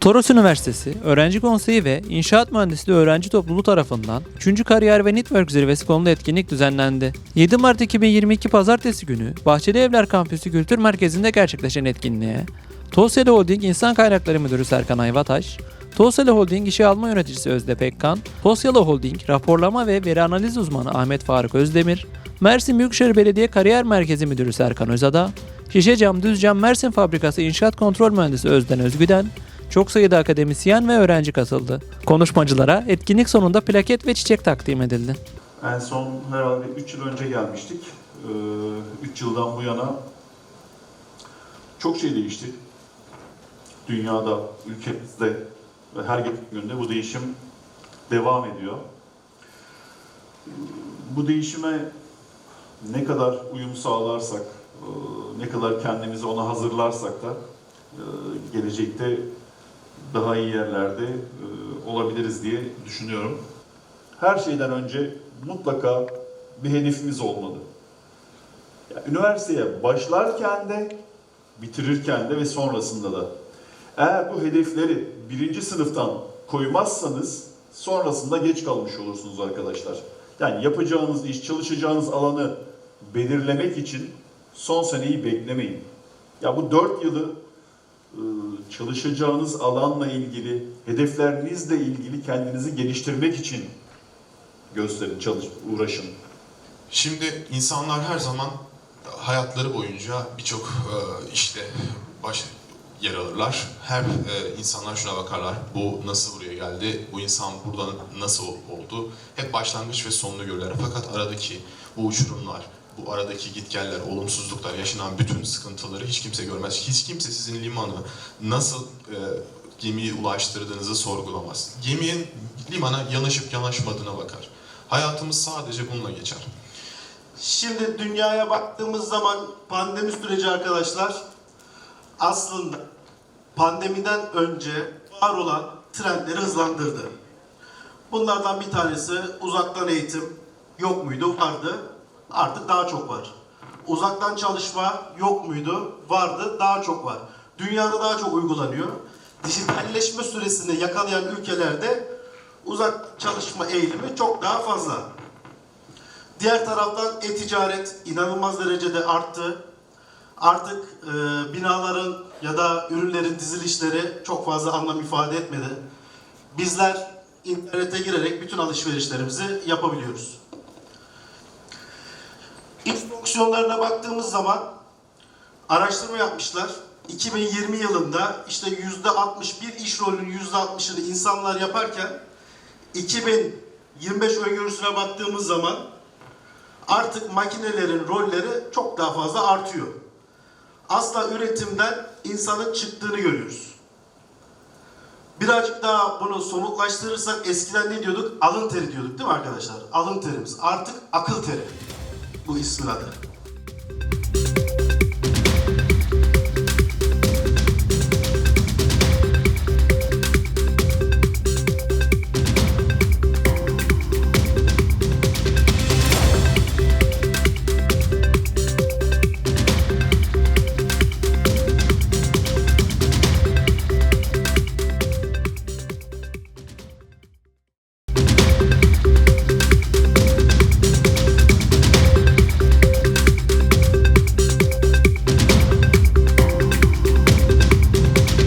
Toros Üniversitesi, Öğrenci Konseyi ve İnşaat Mühendisliği Öğrenci Topluluğu tarafından 3. Kariyer ve Network Zirvesi konulu etkinlik düzenlendi. 7 Mart 2022 Pazartesi günü Bahçeli Evler Kampüsü Kültür Merkezi'nde gerçekleşen etkinliğe Tosyeli Holding İnsan Kaynakları Müdürü Serkan Ayvataş, Tosyeli Holding İşe Alma Yöneticisi Özde Pekkan, Tosyeli Holding Raporlama ve Veri Analiz Uzmanı Ahmet Faruk Özdemir, Mersin Büyükşehir Belediye Kariyer Merkezi Müdürü Serkan Özada, Şişe Cam Düzcam Mersin Fabrikası İnşaat Kontrol Mühendisi Özden Özgüden, çok sayıda akademisyen ve öğrenci katıldı. Konuşmacılara etkinlik sonunda plaket ve çiçek takdim edildi. En son herhalde 3 yıl önce gelmiştik. 3 yıldan bu yana çok şey değişti. Dünyada, ülkemizde ve her günde bu değişim devam ediyor. Bu değişime ne kadar uyum sağlarsak, e, ne kadar kendimizi ona hazırlarsak da e, gelecekte daha iyi yerlerde e, olabiliriz diye düşünüyorum her şeyden önce mutlaka bir hedefimiz olmalı. Üniversiteye başlarken de, bitirirken de ve sonrasında da. Eğer bu hedefleri birinci sınıftan koymazsanız sonrasında geç kalmış olursunuz arkadaşlar. Yani yapacağınız iş, çalışacağınız alanı belirlemek için son seneyi beklemeyin. Ya bu dört yılı çalışacağınız alanla ilgili, hedeflerinizle ilgili kendinizi geliştirmek için gösterin, çalış, uğraşın. Şimdi insanlar her zaman hayatları boyunca birçok e, işte baş yer alırlar. Her e, insanlar şuna bakarlar. Bu nasıl buraya geldi? Bu insan burada nasıl oldu? Hep başlangıç ve sonunu görürler. Fakat aradaki bu uçurumlar, bu aradaki gitgeller, olumsuzluklar, yaşanan bütün sıkıntıları hiç kimse görmez. Hiç kimse sizin limanı nasıl e, gemiyi ulaştırdığınızı sorgulamaz. Geminin limana yanaşıp yanaşmadığına bakar. Hayatımız sadece bununla geçer. Şimdi dünyaya baktığımız zaman pandemi süreci arkadaşlar aslında pandemiden önce var olan trendleri hızlandırdı. Bunlardan bir tanesi uzaktan eğitim yok muydu? Vardı. Artık daha çok var. Uzaktan çalışma yok muydu? Vardı. Daha çok var. Dünyada daha çok uygulanıyor. Dijitalleşme süresini yakalayan ülkelerde uzak çalışma eğilimi çok daha fazla. Diğer taraftan e-ticaret inanılmaz derecede arttı. Artık e, binaların ya da ürünlerin dizilişleri çok fazla anlam ifade etmedi. Bizler internete girerek bütün alışverişlerimizi yapabiliyoruz. Fonksiyonlarına baktığımız zaman araştırma yapmışlar. 2020 yılında işte %61 iş rolünün %60'ını insanlar yaparken 2025 öngörüsüne baktığımız zaman artık makinelerin rolleri çok daha fazla artıyor. Asla üretimden insanın çıktığını görüyoruz. Birazcık daha bunu somutlaştırırsak eskiden ne diyorduk? Alın teri diyorduk değil mi arkadaşlar? Alın terimiz. Artık akıl teri. por isso nada.